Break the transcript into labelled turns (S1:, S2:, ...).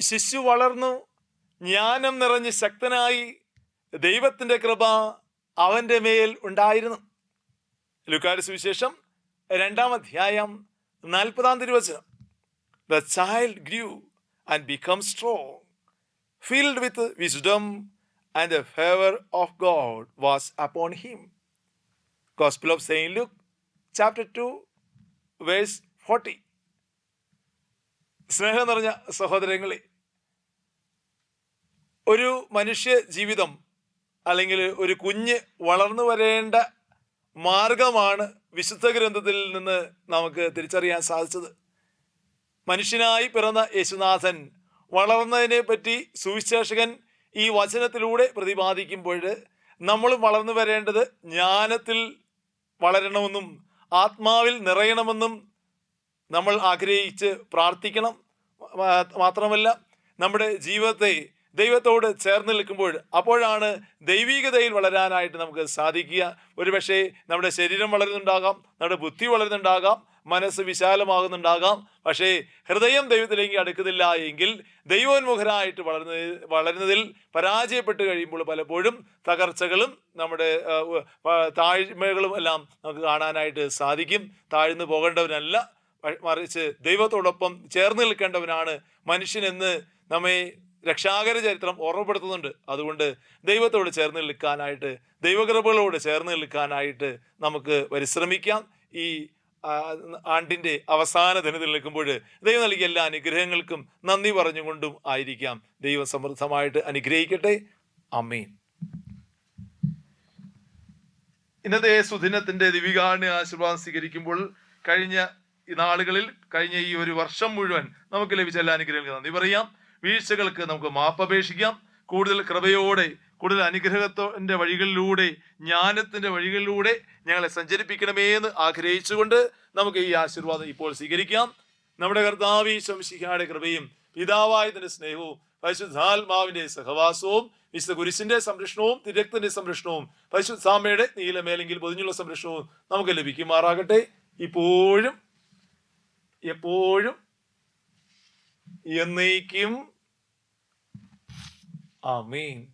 S1: ശിശു വളർന്നു ജ്ഞാനം നിറഞ്ഞ് ശക്തനായി ദൈവത്തിന്റെ കൃപ അവന്റെ മേൽ ഉണ്ടായിരുന്നു. ലുക്കാരി സുവിശേഷം രണ്ടാം അധ്യായം നാൽപ്പതാം തിരുവചനം. The child grew and become strong filled with wisdom and the favour of God was upon him gospel of Saint Luke chapter two verse forty സ്നേഹം നിറഞ്ഞ സഹോദരങ്ങളെ ഒരു മനുഷ്യ ജീവിതം അല്ലെങ്കിൽ ഒരു കുഞ്ഞ് വളർന്നു വരേണ്ട മാർഗമാണ് വിശുദ്ധ ഗ്രന്ഥത്തിൽ നിന്ന് നമുക്ക് തിരിച്ചറിയാൻ സാധിച്ചത്. മനുഷ്യനായി പിറന്ന യേശുനാഥൻ വളർന്നതിനെ പറ്റി സുവിശേഷകൻ ഈ വചനത്തിലൂടെ പ്രതിപാദിക്കുമ്പോൾ നമ്മൾ വളർന്നു വരേണ്ടത് ജ്ഞാനത്തിൽ വളരണമെന്നും ആത്മാവിൽ നിറയണമെന്നും നമ്മൾ ആഗ്രഹിച്ച് പ്രാർത്ഥിക്കണം. മാത്രമല്ല നമ്മുടെ ജീവിതത്തെ ദൈവത്തോട് ചേർന്ന് നിൽക്കുമ്പോൾ അപ്പോഴാണ് ദൈവികതയിൽ വളരാനായിട്ട് നമുക്ക് സാധിക്കുക. ഒരുപക്ഷെ നമ്മുടെ ശരീരം വളരുന്നുണ്ടാകാം നമ്മുടെ ബുദ്ധി വളരുന്നുണ്ടാകാം മനസ്സ് വിശാലമാകുന്നുണ്ടാകാം. പക്ഷേ ഹൃദയം ദൈവത്തിലേക്ക് അടുക്കുന്നില്ല എങ്കിൽ ദൈവോന്മുഖരായിട്ട് വളർന്ന വളരുന്നതിൽ പരാജയപ്പെട്ട് കഴിയുമ്പോൾ പലപ്പോഴും തകർച്ചകളും നമ്മുടെ താഴ്മകളും എല്ലാം നമുക്ക് കാണാനായിട്ട് സാധിക്കും. താഴ്ന്നു പോകേണ്ടവനല്ല മറിച്ച് ദൈവത്തോടൊപ്പം ചേർന്ന് നിൽക്കേണ്ടവനാണ് മനുഷ്യനെന്ന് നമ്മെ രക്ഷാകര ചരിത്രം ഓർമ്മപ്പെടുത്തുന്നുണ്ട്. അതുകൊണ്ട് ദൈവത്തോട് ചേർന്ന് നിൽക്കാനായിട്ട് ദൈവകൃപകളോട് ചേർന്ന് നിൽക്കാനായിട്ട് നമുക്ക് പരിശ്രമിക്കാം. ഈ ആണ്ടിന്റെ അവസാന ദിനത്തിൽ നിൽക്കുമ്പോൾ ദൈവം നൽകിയ എല്ലാ അനുഗ്രഹങ്ങൾക്കും നന്ദി പറഞ്ഞുകൊണ്ടും ആയിരിക്കാം. ദൈവം സമൃദ്ധമായിട്ട് അനുഗ്രഹിക്കട്ടെ. അമ്മീൻ ഇന്നത്തെ സുദിനത്തിന്റെ ദിവികാണ് ആശീർവാദം സ്വീകരിക്കുമ്പോൾ കഴിഞ്ഞ ഈ നാളുകളിൽ കഴിഞ്ഞ ഈ ഒരു വർഷം മുഴുവൻ നമുക്ക് ലഭിച്ച എല്ലാ അനുഗ്രഹങ്ങൾക്ക് നന്ദി പറയാം. വീഴ്ചകൾക്ക് നമുക്ക് മാപ്പപേക്ഷിക്കാം. കൂടുതൽ കൃപയോടെ കൂടുതൽ അനുഗ്രഹത്തിന്റെ വഴികളിലൂടെ ജ്ഞാനത്തിന്റെ വഴികളിലൂടെ ഞങ്ങളെ സഞ്ചരിപ്പിക്കണമേ എന്ന് ആഗ്രഹിച്ചുകൊണ്ട് നമുക്ക് ഈ ആശീർവാദം ഇപ്പോൾ സ്വീകരിക്കാം. നമ്മുടെ കർത്താവി ശംശിക്കായുടെ കൃപയും പിതാവായതിന്റെ സ്നേഹവും പരിശുദ്ധാത്മാവിന്റെ സഹവാസവും വിശുദ്ധ കുരിശിന്റെ സംരക്ഷണവും തിരക്തന്റെ സംരക്ഷണവും പരിശുദ്ധാമയുടെ നീലമേലെങ്കിൽ പൊതിഞ്ഞുള്ള സംരക്ഷണവും നമുക്ക് ലഭിക്കുമാറാകട്ടെ. ഇപ്പോഴും എപ്പോഴും എന്നേക്കും. ആമീൻ.